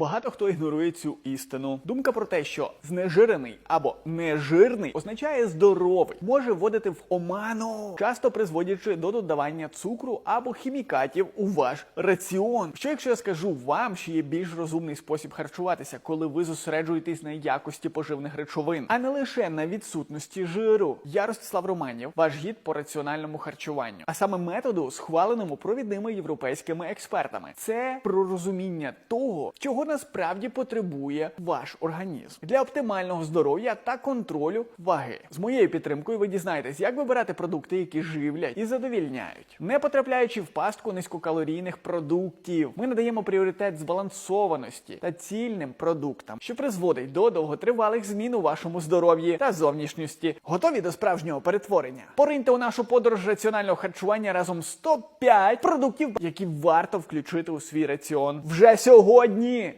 Багато хто ігнорує цю істину. Думка про те, що знежирений або нежирний означає здоровий, може вводити в оману, часто призводячи до додавання цукру або хімікатів у ваш раціон. Що якщо я скажу вам, що є більш розумний спосіб харчуватися, коли ви зосереджуєтесь на якості поживних речовин, а не лише на відсутності жиру? Я Ростислав Романів, ваш гід по раціональному харчуванню, а саме методу, схваленому провідними європейськими експертами. Це про розуміння того, чого насправді потребує ваш організм для оптимального здоров'я та контролю ваги. З моєю підтримкою ви дізнаєтесь, як вибирати продукти, які живлять і задовільняють, не потрапляючи в пастку низькокалорійних продуктів. Ми надаємо пріоритет збалансованості та цільним продуктам, що призводить до довготривалих змін у вашому здоров'ї та зовнішності. Готові до справжнього перетворення? Пориньте у нашу подорож раціонального харчування разом з топ-5 продуктів, які варто включити у свій раціон вже сьогодні.